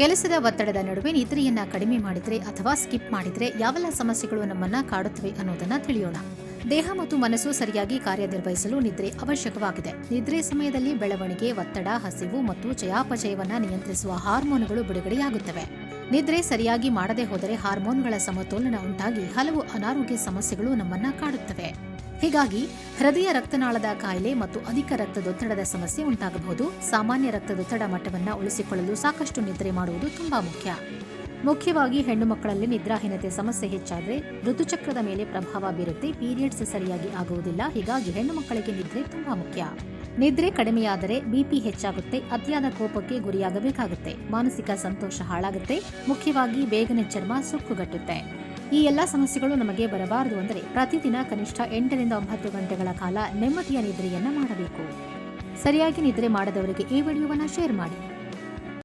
ಕೆಲಸದ ಒತ್ತಡದ ನಡುವೆ ನಿದ್ರೆಯನ್ನ ಕಡಿಮೆ ಮಾಡಿದ್ರೆ ಅಥವಾ ಸ್ಕಿಪ್ ಮಾಡಿದ್ರೆ ಯಾವೆಲ್ಲ ಸಮಸ್ಯೆಗಳು ನಮ್ಮನ್ನ ಕಾಡುತ್ತವೆ ಅನ್ನೋದನ್ನ ತಿಳಿಯೋಣ. ದೇಹ ಮತ್ತು ಮನಸ್ಸು ಸರಿಯಾಗಿ ಕಾರ್ಯನಿರ್ವಹಿಸಲು ನಿದ್ರೆ ಅವಶ್ಯಕವಾಗಿದೆ. ನಿದ್ರೆ ಸಮಯದಲ್ಲಿ ಬೆಳವಣಿಗೆ, ಒತ್ತಡ, ಹಸಿವು ಮತ್ತು ಚಯಾಪಚಯವನ್ನ ನಿಯಂತ್ರಿಸುವ ಹಾರ್ಮೋನುಗಳು ಬಿಡುಗಡೆಯಾಗುತ್ತವೆ. ನಿದ್ರೆ ಸರಿಯಾಗಿ ಮಾಡದೇ ಹೋದರೆ ಹಾರ್ಮೋನ್ಗಳ ಸಮತೋಲನ ಉಂಟಾಗಿ ಹಲವು ಅನಾರೋಗ್ಯ ಸಮಸ್ಯೆಗಳು ನಮ್ಮನ್ನ ಕಾಡುತ್ತವೆ. ಹೀಗಾಗಿ ಹೃದಯ ರಕ್ತನಾಳದ ಕಾಯಿಲೆ ಮತ್ತು ಅಧಿಕ ರಕ್ತದೊತ್ತಡದ ಸಮಸ್ಯೆ ಉಂಟಾಗಬಹುದು. ಸಾಮಾನ್ಯ ರಕ್ತದೊತ್ತಡ ಮಟ್ಟವನ್ನು ಉಳಿಸಿಕೊಳ್ಳಲು ಸಾಕಷ್ಟು ನಿದ್ರೆ ಮಾಡುವುದು ತುಂಬಾ ಮುಖ್ಯ. ಮುಖ್ಯವಾಗಿ ಹೆಣ್ಣು ಮಕ್ಕಳಲ್ಲಿ ನಿದ್ರಾಹೀನತೆ ಸಮಸ್ಯೆ ಹೆಚ್ಚಾದರೆ ಋತುಚಕ್ರದ ಮೇಲೆ ಪ್ರಭಾವ ಬೀರುತ್ತೆ. ಪೀರಿಯಡ್ಸ್ ಸರಿಯಾಗಿ ಆಗುವುದಿಲ್ಲ. ಹೀಗಾಗಿ ಹೆಣ್ಣು ಮಕ್ಕಳಿಗೆ ನಿದ್ರೆ ತುಂಬಾ ಮುಖ್ಯ. ನಿದ್ರೆ ಕಡಿಮೆಯಾದರೆ ಬಿಪಿ ಹೆಚ್ಚಾಗುತ್ತೆ. ಅತಿಯಾದ ಕೋಪಕ್ಕೆ ಗುರಿಯಾಗಬೇಕಾಗುತ್ತೆ. ಮಾನಸಿಕ ಸಂತೋಷ ಹಾಳಾಗುತ್ತೆ. ಮುಖ್ಯವಾಗಿ ಬೇಗನೆ ಚರ್ಮ ಸುಕ್ಕುಗಟ್ಟುತ್ತೆ. ಈ ಎಲ್ಲಾ ಸಮಸ್ಯೆಗಳು ನಮಗೆ ಬರಬಾರದು ಅಂದರೆ ಪ್ರತಿದಿನ ಕನಿಷ್ಠ ಎಂಟರಿಂದ ಒಂಬತ್ತು ಗಂಟೆಗಳ ಕಾಲ ನೆಮ್ಮದಿಯ ನಿದ್ರೆಯನ್ನ ಮಾಡಬೇಕು. ಸರಿಯಾಗಿ ನಿದ್ರೆ ಮಾಡದವರಿಗೆ ಈ ವಿಡಿಯೋವನ್ನು ಶೇರ್ ಮಾಡಿ.